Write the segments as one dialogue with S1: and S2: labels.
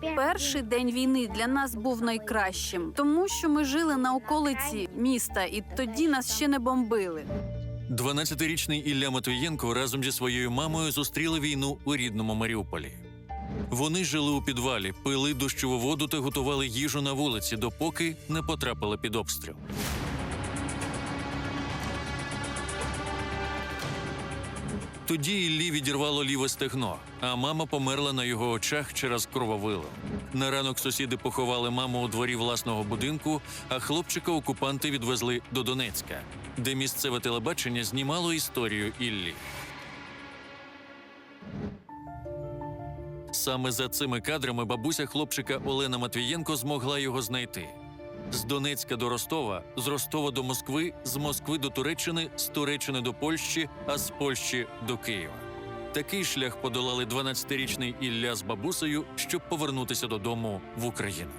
S1: Перший день війни для нас був найкращим, тому що ми жили на околиці міста, і тоді нас ще не бомбили.
S2: 12-річний Ілля Матвієнко разом зі своєю мамою зустріли війну у рідному Маріуполі. Вони жили у підвалі, пили дощову воду та готували їжу на вулиці, допоки не потрапили під обстріл. Тоді Іллі відірвало ліве стегно, а мама померла на його очах через крововило. На ранок сусіди поховали маму у дворі власного будинку, а хлопчика окупанти відвезли до Донецька, де місцеве телебачення знімало історію Іллі. Саме за цими кадрами бабуся хлопчика Олена Матвієнко змогла його знайти. З Донецька до Ростова, з Ростова до Москви, з Москви до Туреччини, з Туреччини до Польщі, а з Польщі до Києва. Такий шлях подолали 12-річний Ілля з бабусею, щоб повернутися додому в Україну.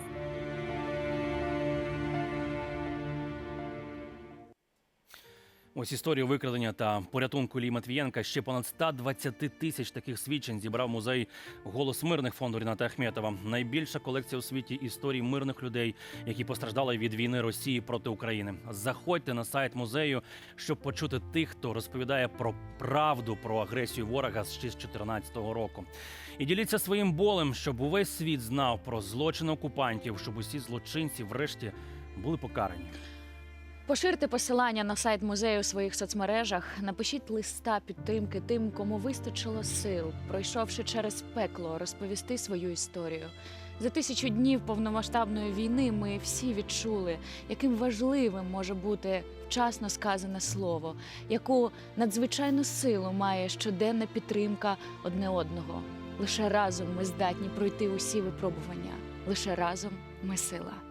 S3: Ось історію викрадення та порятунку Лії Матвієнка. Ще понад 120 тисяч таких свідчень зібрав музей Голос мирних фонду Ріната Ахметова. Найбільша колекція у світі історій мирних людей, які постраждали від війни Росії проти України. Заходьте на сайт музею, щоб почути тих, хто розповідає про правду про агресію ворога з 2014 року. І діліться своїм болем, щоб увесь світ знав про злочини окупантів, щоб усі злочинці, врешті, були покарані.
S4: Поширте посилання на сайт музею у своїх соцмережах. Напишіть листа підтримки тим, кому вистачило сил, пройшовши через пекло, розповісти свою історію. За тисячу днів повномасштабної війни ми всі відчули, яким важливим може бути вчасно сказане слово, яку надзвичайну силу має щоденна підтримка одне одного. Лише разом ми здатні пройти усі випробування. Лише разом ми сила.